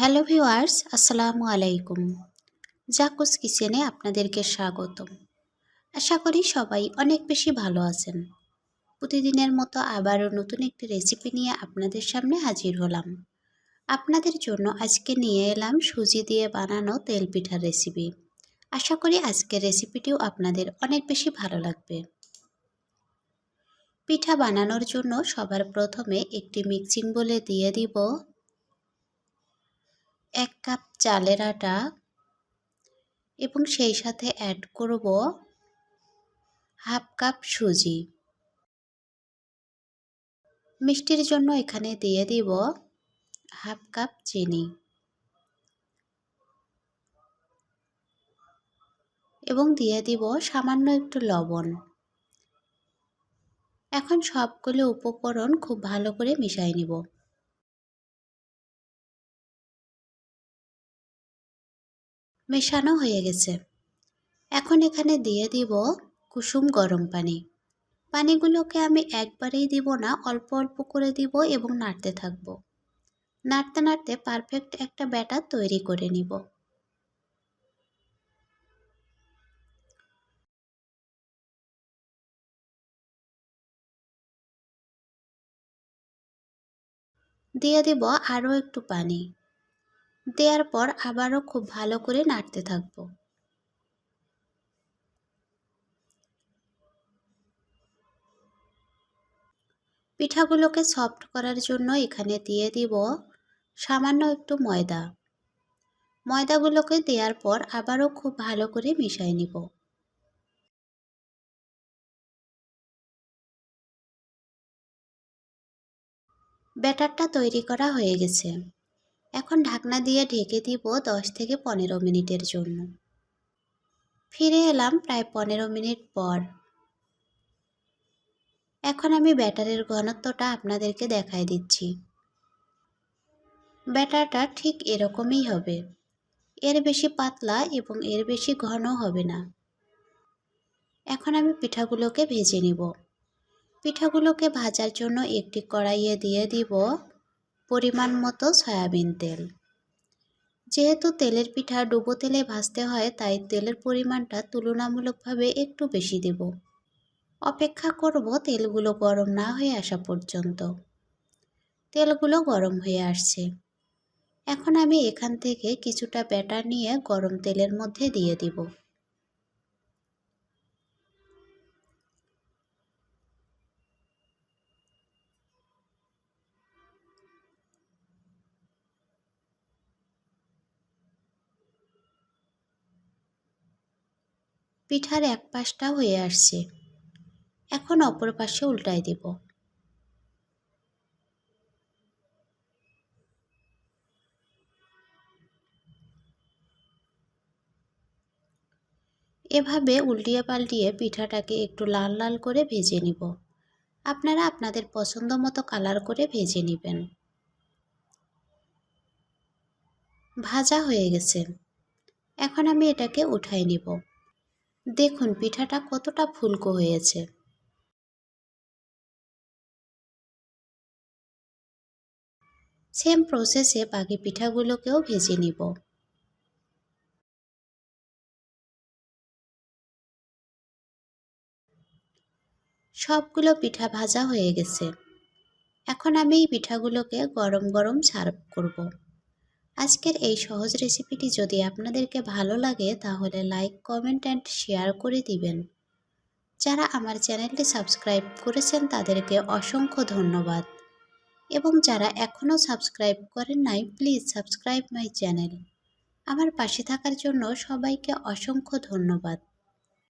Hello viewers আসসালামু আলাইকুম। জাকুস কিচেনে আপনাদেরকে স্বাগতম। আশা করি সবাই অনেক বেশি ভালো আছেন। প্রতিদিনের মতো আবারও নতুন একটি রেসিপি নিয়ে আপনাদের সামনে হাজির হলাম। আপনাদের জন্য আজকে নিয়ে এলাম সুজি দিয়ে বানানো তেল পিঠার রেসিপি। আশা করি আজকের রেসিপিটিও আপনাদের অনেক বেশি ভালো লাগবে। পিঠা বানানোর জন্য সবার প্রথমে একটি মিক্সিং বলে দিয়ে দিব এক কাপ চালের আটা এবং সেই সাথে অ্যাড করব হাফ কাপ সুজি। মিষ্টির জন্য এখানে দিয়ে দিব হাফ কাপ চিনি। এবং দিয়ে দিব সামান্য একটু লবণ। এখন সবগুলো উপকরণ খুব ভালো করে মিশাই নিব। মেশানো হয়ে গেছে। এখন এখানে দিয়ে দিব কুসুম গরম পানি। পানিগুলোকে আমি একবারেই দিব না, অল্প অল্প করে দিব এবং নাড়তে থাকব। নাড়তে নাড়তে পারফেক্ট একটা ব্যাটার তৈরি করে নিব। দিয়ে দিব আরও একটু পানি। দেওয়ার পর আবারও খুব ভালো করে নাড়তে থাকব। পিঠাগুলোকে সফট করার জন্য এখানে দিয়ে দিব সামান্য একটু ময়দা। ময়দাগুলোকে দেওয়ার পর আবারও খুব ভালো করে মিশাই নিব। ব্যাটারটা তৈরি করা হয়ে গেছে। এখন ঢাকনা দিয়ে ঢেকে দিব দশ থেকে পনেরো মিনিটের জন্য। ফিরে এলাম প্রায় পনেরো মিনিট পর। এখন আমি ব্যাটারের ঘনত্বটা আপনাদেরকে দেখাই দিচ্ছি। ব্যাটারটা ঠিক এরকমই হবে। এর বেশি পাতলা এবং এর বেশি ঘন হবে না। এখন আমি পিঠাগুলোকে ভেজে নিব। পিঠাগুলোকে ভাজার জন্য একটি কড়াইয়ে দিয়ে দিব পরিমাণ মতো সয়াবিন তেল। যেহেতু তেলের পিঠা ডুবো তেলে ভাজতে হয়, তাই তেলের পরিমাণটা তুলনামূলকভাবে একটু বেশি দেব। অপেক্ষা করব তেলগুলো গরম না হয়ে আসা পর্যন্ত। তেলগুলো গরম হয়ে আসছে। এখন আমি এখান থেকে কিছুটা ব্যাটার নিয়ে গরম তেলের মধ্যে দিয়ে দিব। পিঠার এক পাশটা হয়ে আসছে। এখন অপর পাশে উল্টায় দেব। এভাবে উল্টিয়ে পাল্টিয়ে পিঠাটাকে একটু লাল লাল করে ভেজে নিব। আপনারা আপনাদের পছন্দ মতো কালার করে ভেজে নেবেন। ভাজা হয়ে গেছে। এখন আমি এটাকে উঠাই নিব। দেখুন, পিঠাটা কতটা ফুলকো হয়েছে। সেম প্রসেসে বাকি পিঠাগুলোকেও ভেজে নিব। সবগুলো পিঠা ভাজা হয়ে গেছে। এখন আমি এই পিঠাগুলোকে গরম গরম সার্ভ করব। আজকের এই সহজ রেসিপিটি যদি আপনাদেরকে ভালো লাগে, তাহলে লাইক, কমেন্ট অ্যান্ড শেয়ার করে দিবেন। যারা আমার চ্যানেলটি সাবস্ক্রাইব করেছেন, তাদেরকে অসংখ্য ধন্যবাদ। এবং যারা এখনও সাবস্ক্রাইব করেন নাই, প্লিজ সাবস্ক্রাইব মাই চ্যানেল। আমার পাশে থাকার জন্য সবাইকে অসংখ্য ধন্যবাদ।